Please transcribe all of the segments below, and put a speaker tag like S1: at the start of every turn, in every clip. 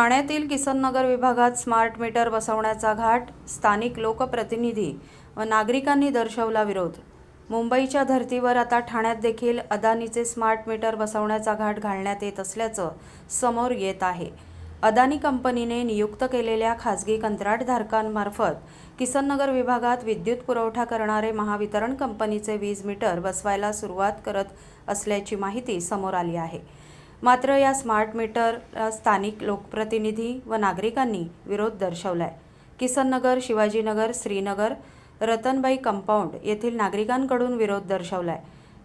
S1: ठाण्यातील किसननगर विभागात smart meter बसवण्याचा घाट स्थानिक लोकप्रतिनिधी व नागरिकांनी दर्शवला विरोध. मुंबईच्या धर्तीवर आता ठाण्यात देखील अदानीचे स्मार्ट मीटर बसवण्याचा घाट घालण्यात येत असल्याचं समोर येत आहे. अदानी कंपनीने नियुक्त केलेल्या खासगी कंत्राटधारकांमार्फत किसननगर विभागात विद्युत पुरवठा करणारे महावितरण कंपनीचे वीज मीटर बसवायला सुरुवात करत असल्याची माहिती समोर आली आहे. मात्र या स्मार्ट मीटर स्थानिक लोकप्रतिनिधी व नागरिकांनी विरोध दर्शवलाय. किसननगर शिवाजीनगर श्रीनगर रतनबाई कंपाऊंड येथील नागरिकांकडून विरोध दर्शवलाय.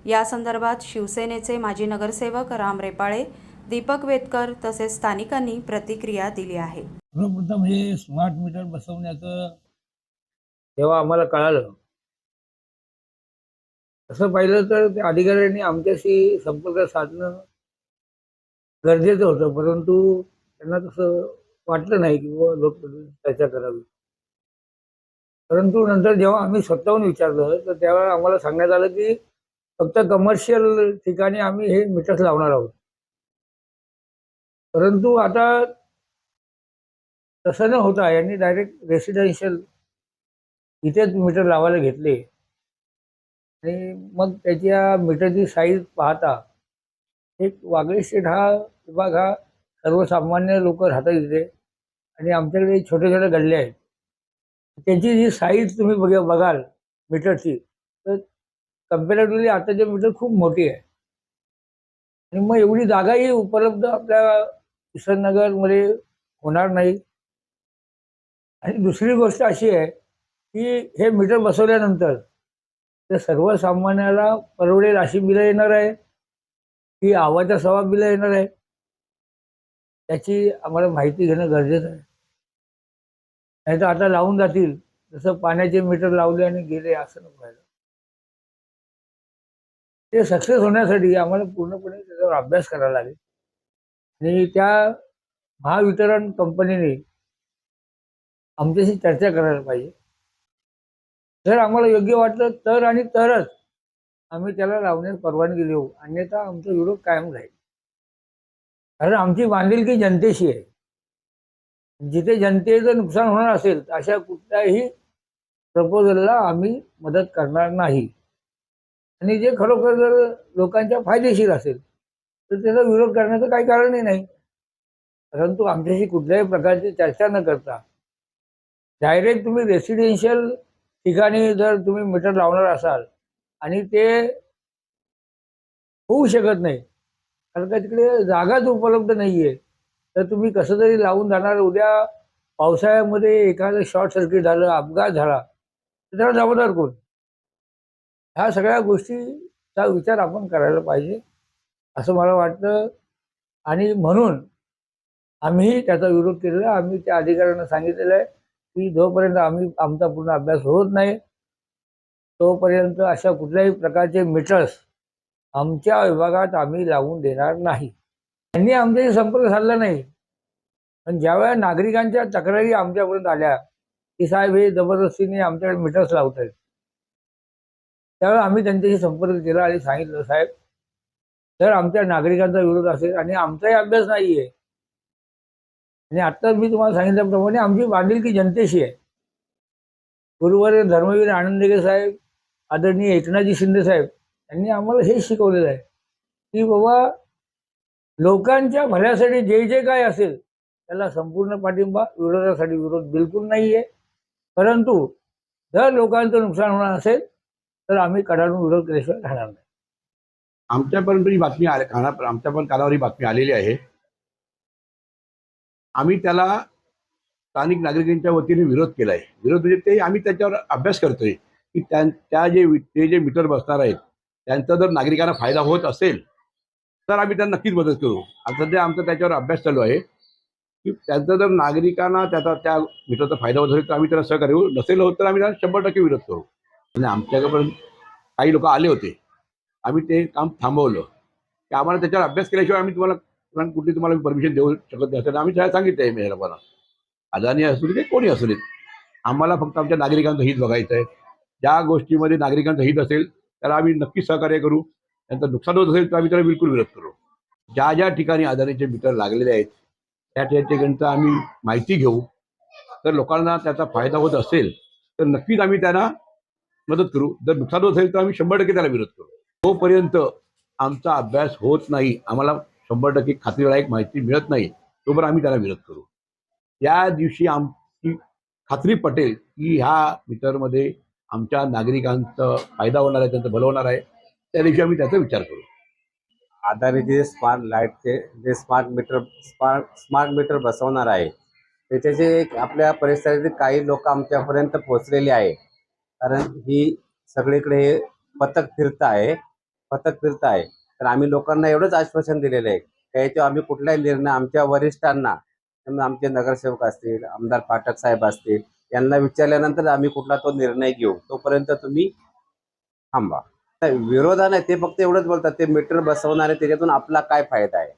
S1: या संदर्भात शिवसेनेचे माजी नगरसेवक राम रेपाळे दीपक वेदकर तसेच स्थानिकांनी प्रतिक्रिया दिली आहे.
S2: सर्वप्रथम हे स्मार्ट मीटर बसवण्याचं तेव्हा आम्हाला कळालं. तसं पाहिलं तर त्या अधिकाऱ्यांनी आमच्याशी संपर्क साधणं गरजेचं होतं. परंतु त्यांना तसं वाटलं नाही की बाबा लोकप्रतिनिधी चर्चा करावी. परंतु नंतर जेव्हा आम्ही स्वतःहून विचारलं तर त्यावेळेला आम्हाला सांगण्यात आलं की फक्त कमर्शियल ठिकाणी आम्ही हे मीटर्स लावणार आहोत. परंतु आता तसं न होता यांनी डायरेक्ट रेसिडेन्शियल इथेच मीटर लावायला घेतले. आणि मग त्याच्या मीटरची साईज पाहता एक वागळे स्टेट हा विभाग हा सर्वसामान्य लोक राहतात इथे. आणि आमच्याकडे छोटे छोटे गल्ले आहेत. त्याची जी साईज तुम्ही बघ बघाल मीटरची तर कम्पॅरेटिव्हली आताचे मीटर खूप मोठी आहे. आणि मग एवढी जागाही उपलब्ध आपल्या किशननगरमध्ये होणार नाही. आणि दुसरी गोष्ट अशी आहे की हे मीटर बसवल्यानंतर ते सर्वसामान्याला परवडेल अशी बिलं येणार आहे? की आवाच्या सवा बिलं येणार आहे? त्याची आम्हाला माहिती घेणं गरजेचं आहे. नाही तर आता लावून जातील. जसं पाण्याचे मीटर लावले आणि गेले असं नको व्हायला. ते सक्सेस होण्यासाठी आम्हाला पूर्णपणे त्याच्यावर अभ्यास करावा लागेल. आणि त्या महावितरण कंपनीने आमच्याशी चर्चा करायला पाहिजे. जर आम्हाला योग्य वाटलं तर आणि तरच आम्ही त्याला लावण्यास परवानगी देऊ. अन्यथा आमचा विरोध कायम राहील. कारण आमची बांधिलकी जनतेशी आहे. जिथे जनतेचं नुकसान होणार असेल तर अशा कुठल्याही प्रपोजलला आम्ही मदत करणार नाही. आणि जे खरोखर जर लोकांच्या फायदेशीर असेल तर त्याचा विरोध करण्याचं काही कारणही नाही. परंतु आमच्याशी कुठल्याही प्रकारची चर्चा न करता डायरेक्ट तुम्ही रेसिडेन्शियल ठिकाणी जर तुम्ही मीटर लावणार असाल आणि ते होऊ शकत नाही कारण का तिकडे जागाच उपलब्ध नाही आहे तर तुम्ही कसं तरी लावून जाणार उद्या पावसाळ्यामध्ये एखादं शॉर्ट सर्किट झालं अपघात झाला तर त्याला जबाबदार कोण? ह्या सगळ्या गोष्टीचा विचार आपण करायला पाहिजे असं मला वाटतं. आणि म्हणून आम्ही त्याचा विरोध केलेला आम्ही त्या अधिकाऱ्यांना सांगितलेलं आहे की जोपर्यंत आम्ही आमचा पूर्ण अभ्यास होत नाही तोपर्यंत अशा कुठल्याही प्रकारचे मीटर्स आमच्या विभागात आम्ही लावून देणार नाही. त्यांनी आमच्याशी संपर्क साधला नाही. पण ज्यावेळेला नागरिकांच्या तक्रारी आमच्यापर्यंत आल्या की साहेब हे जबरदस्तीने आमच्याकडे मीटर्स लावत आहेत त्यावेळेला आम्ही त्यांच्याशी संपर्क केला आणि सांगितलं साहेब जर आमच्या नागरिकांचा विरोध असेल आणि आमचाही अभ्यास नाही आहे आणि आत्ताच मी तुम्हाला सांगितल्याप्रमाणे आमची बांधिलकी जनतेशी आहे. गुरुवार धर्मवीर आनंदगे साहेब आदरणीय एकनाथजी शिंदे साहेब त्यांनी आम्हाला हे शिकवलेलं आहे की बाबा लोकांच्या भल्यासाठी जे जे काय असेल त्याला संपूर्ण पाठिंबा विरोधासाठी विरोध बिलकुल नाही आहे परंतु जर लोकांचं नुकसान होणार असेल तर आम्ही कडाडून विरोध केल्याशिवाय राहणार नाही.
S3: आमच्यापर्यंत ही बातमी आमच्या पण कानावर ही बातमी आलेली आहे. आम्ही त्याला स्थानिक नागरिकांच्या वतीने विरोध केला आहे विरोध म्हणजे ते आम्ही त्याच्यावर अभ्यास करतोय की त्या त्या जे ते जे मीटर बसणार आहेत त्यांचा जर नागरिकांना फायदा होत असेल तर आम्ही त्यांना नक्कीच मदत करू. आणि सध्या आमचा त्याच्यावर अभ्यास चालू आहे की त्यांचा जर नागरिकांना त्याचा त्या मित्राचा फायदा होत असेल तर आम्ही त्याला सहकार्य करू. नसेल होत तर आम्ही त्यांना शंभर टक्के विरोध करू. म्हणजे आणि आमच्याकडे काही लोक आले होते. आम्ही ते काम थांबवलं. की आम्हाला त्याच्यावर अभ्यास केल्याशिवाय आम्ही तुम्हाला कुठली तुम्हाला परमिशन देऊ शकत नाही असं आम्ही त्याला सांगितलं आहे मी लोकांना अदानी असू दे कोणी असू देत आम्हाला फक्त आमच्या नागरिकांचं हित बघायचं आहे ज्या गोष्टीमध्ये नागरिकांचं हित असेल त्याला आम्ही नक्की सहकार्य करू. त्यांचं नुकसान होत असेल तर आम्ही त्याला बिलकुल विरोध करू. ज्या ज्या ठिकाणी अदानीचे मीटर लागलेले आहेत त्या त्या ठिकाणचा आम्ही माहिती घेऊ. तर लोकांना त्याचा फायदा होत असेल तर नक्कीच आम्ही त्यांना मदत करू. जर नुकसान होत असेल तर आम्ही शंभर टक्के त्याला विरोध करू. तोपर्यंत आमचा अभ्यास होत नाही. आम्हाला शंभर टक्के खात्रीलायक माहिती मिळत नाही. तोपर्यंत आम्ही त्याला विरोध करू. त्या दिवशी आमची खात्री पटेल की ह्या मीटरमध्ये आमच्या नागरिकांचा फायदा होणार आहे त्यांचं भलं होणार आहे त्या दिवशी आम्ही त्याचा विचार करू.
S4: अदानी जे स्मार्ट लाईटचे जे smart meter smart smart meter बसवणार आहे त्याचे एक आपल्या परिसरातील काही लोक आमच्यापर्यंत पोहोचलेले आहे. कारण ही सगळीकडे हे पथक फिरत आहे पथक फिरत आहे. तर आम्ही लोकांना एवढंच आश्वासन दिलेलं आहे की आम्ही कुठलाही निर्णय आमच्या वरिष्ठांना आमचे नगरसेवक असतील आमदार पाठक साहेब असतील यांना विचारल्यानंतर आम्ही कुठला तो निर्णय घेऊ. तोपर्यंत तुम्ही थांबा. नाही, विरोधाने ते फक्त एवढंच बोलतात ते मीटर बसवणारे त्याच्यातून आपला काय फायदा आहे?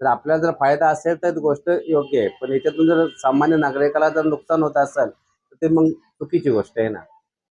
S4: तर आपल्याला जर फायदा असेल तर गोष्ट योग्य आहे. पण याच्यातून जर सामान्य नागरिकाला जर नुकसान होत असेल तर ते मग चुकीची गोष्ट आहे ना.